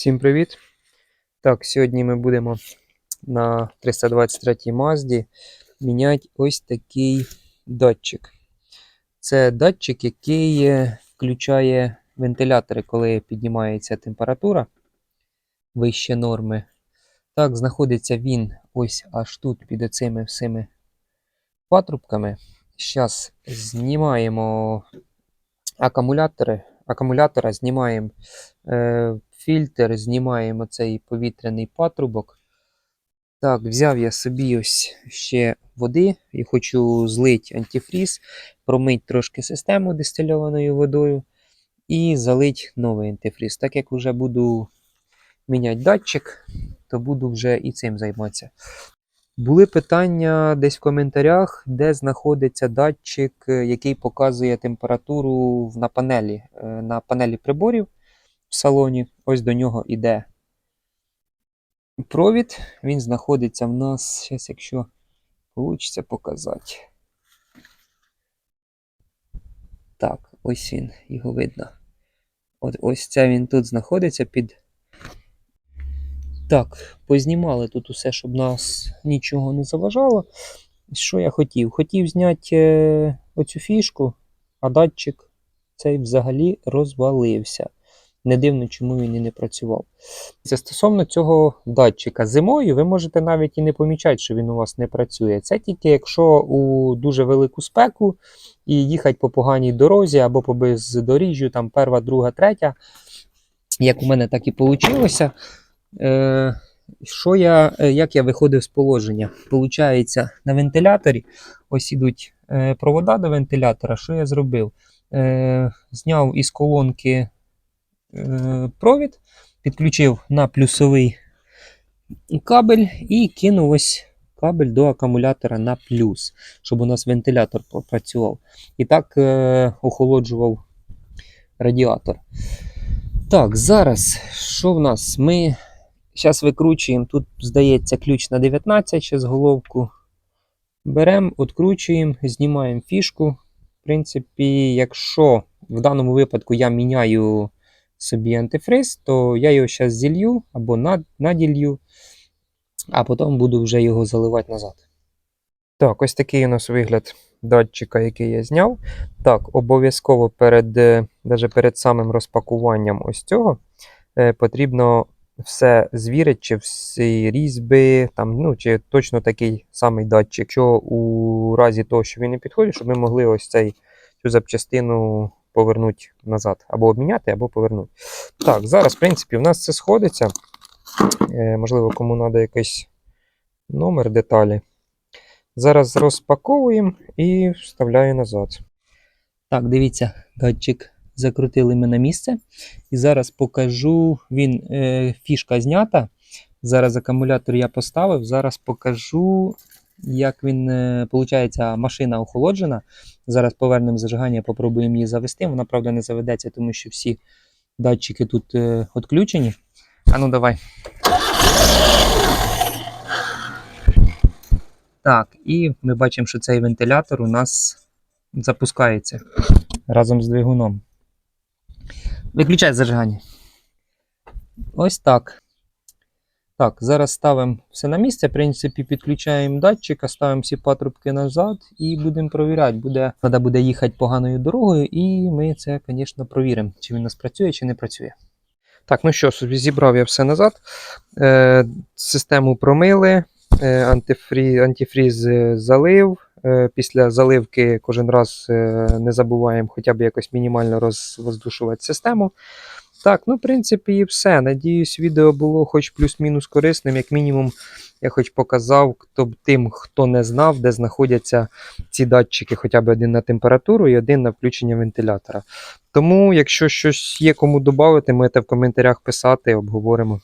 Всім привіт! Так, сьогодні ми будемо на 323 Мазді міняти ось такий датчик. Це датчик, який е, включає вентилятори, коли піднімається температура вище норми. Так, знаходиться він ось аж тут під цими всіми патрубками. Зараз знімаємо акумулятори. Акумулятора знімаємо е, фільтр, знімаємо цей повітряний патрубок. Так, взяв я собі ось ще води і хочу злити антифріз, промити трошки систему дистильованою водою і залити новий антифріз. Так як вже буду міняти датчик, то буду вже і цим займатися. Були питання десь в коментарях, де знаходиться датчик, е, який показує температуру на панелі, е, на панелі приборів в салоні. Ось до нього іде провід. Він знаходиться в нас, зараз, якщо вийде показати. Так, ось він, його видно. От ось це він тут знаходиться під. Так, познімали тут усе, щоб нас нічого не заважало. Що я хотів? Хотів зняти е, оцю фішку, а датчик цей взагалі розвалився. Не дивно, чому він і не працював. Це стосовно цього датчика. Зимою ви можете навіть і не помічати, що він у вас не працює. Це тільки якщо у дуже велику спеку і їхати по поганій дорозі або по бездоріжжю, там перша, друга, третя. Як у мене так і вийшло. Е, що я, е, як я виходив з положення? Получається, на вентиляторі ось ідуть е, провода до вентилятора. Що я зробив? Зняв із колонки провід, підключив на плюсовий кабель і кинув ось кабель до акумулятора на плюс, щоб у нас вентилятор попрацював. І так е, охолоджував радіатор. Так, зараз що в нас? Ми зараз викручуємо. Тут, здається, ключ на 19 ще з головку. Беремо, відкручуємо, знімаємо фішку. В принципі, якщо в даному випадку я міняю собі антифриз, то я його зараз зілью або над- наділью, а потім буду вже його заливати назад. Так, ось такий у нас вигляд датчика, який я зняв. Так, обов'язково перед, е, даже перед самим розпакуванням ось цього е, потрібно все звірити, чи всі різьби, там, ну, чи точно такий самий датчик. Що у разі того, що він не підходить, щоб ми могли ось цей, цю запчастину повернути назад. Або обміняти, або повернути. Так, зараз, в принципі, в нас це сходиться. Е, можливо, кому треба якийсь номер деталі. Зараз розпаковуємо і вставляю назад. Так, дивіться, датчик закрутили ми на місце. І зараз покажу, він е, фішка знята. Зараз акумулятор я поставив. Зараз покажу, як він, е, виходить, машина охолоджена. Зараз повернемо зажигання, попробуємо її завести. Вона, правда, не заведеться, тому що всі датчики тут е, відключені. А ну давай. Так, і ми бачимо, що цей вентилятор у нас запускається разом з двигуном. Виключай зажигання. Ось так. Так, зараз ставимо все на місце. В принципі, підключаємо датчика, ставимо всі патрубки назад і будемо провіряти. Буде, треба буде їхати поганою дорогою, і ми це, звісно, провіримо, чи він у нас працює, чи не працює. Так, ну що, зібрав я все назад. Е, систему промили, е, антифрі, антифріз е, залив. Е, Після заливки кожен раз е, не забуваємо хоча б якось мінімально розвоздушувати систему. Так, ну, в принципі, і все. Надіюсь, відео було хоч плюс-мінус корисним. Як мінімум, я хоч показав хто б тим, хто не знав, де знаходяться ці датчики, хоча б один на температуру і один на включення вентилятора. Тому, якщо щось є кому додати, можете в коментарях писати, обговоримо.